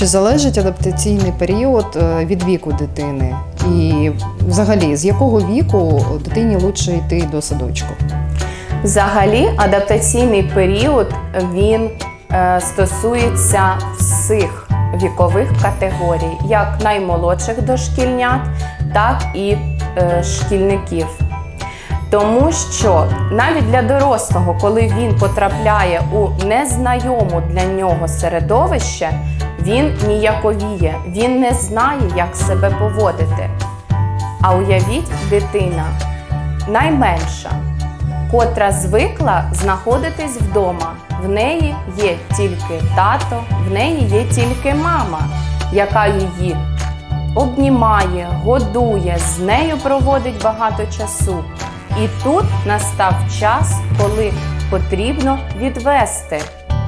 Чи залежить адаптаційний період е, від віку дитини? І взагалі, з якого віку дитині лучше йти до садочку? Взагалі, адаптаційний період він е, стосується всіх вікових категорій, як наймолодших дошкільнят, так і е, шкільників. Тому що навіть для дорослого, коли він потрапляє у незнайому для нього середовище, він ніяковіє, він не знає, як себе поводити. А уявіть, дитина найменша, котра звикла знаходитись вдома. В неї є тільки тато, в неї є тільки мама, яка її обнімає, годує, з нею проводить багато часу. І тут настав час, коли потрібно відвести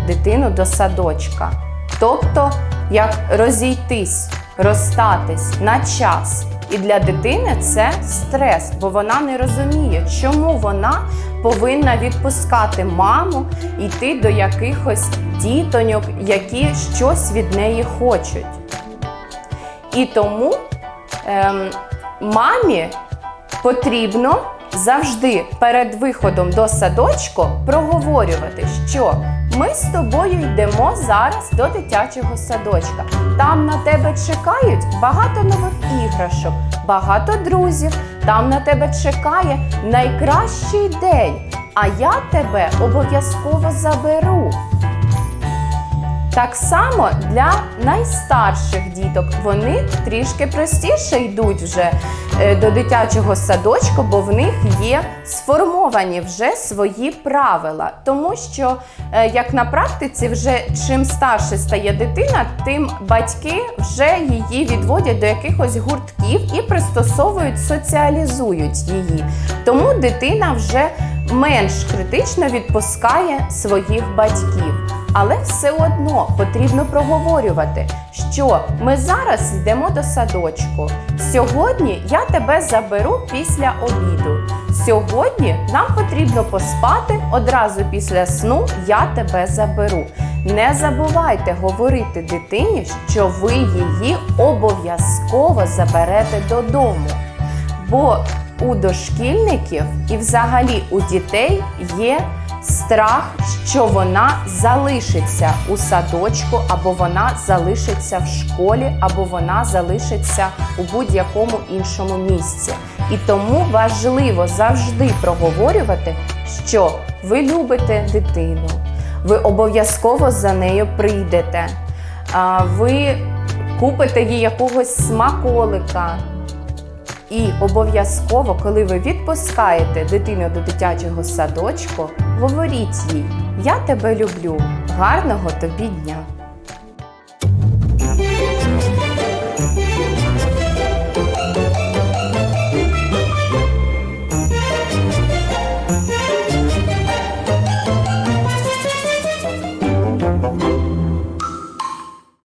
дитину до садочка. Тобто, як розійтись, розстатись на час. І для дитини це стрес, бо вона не розуміє, чому вона повинна відпускати маму йти до якихось дітоньок, які щось від неї хочуть. І тому ем, мамі потрібно завжди перед виходом до садочку проговорювати, що ми з тобою йдемо зараз до дитячого садочка. Там на тебе чекають багато нових іграшок, багато друзів. Там на тебе чекає найкращий день. А я тебе обов'язково заберу. Так само для найстарших діток вони трішки простіше йдуть вже е, до дитячого садочку, бо в них є сформовані вже свої правила. Тому що, е, як на практиці, вже чим старше стає дитина, тим батьки вже її відводять до якихось гуртків і пристосовують, соціалізують її. Тому дитина вже менш критично відпускає своїх батьків. Але все одно потрібно проговорювати, що ми зараз йдемо до садочку. Сьогодні я тебе заберу після обіду. Сьогодні нам потрібно поспати одразу після сну я тебе заберу. Не забувайте говорити дитині, що ви її обов'язково заберете додому. Бо у дошкільників і взагалі у дітей є страх, що вона залишиться у садочку, або вона залишиться в школі, або вона залишиться у будь-якому іншому місці. І тому важливо завжди проговорювати, що ви любите дитину, ви обов'язково за нею прийдете, ви купите їй якогось смаколика. І обов'язково, коли ви відпускаєте дитину до дитячого садочку, говоріть їй: Я тебе люблю, гарного тобі дня!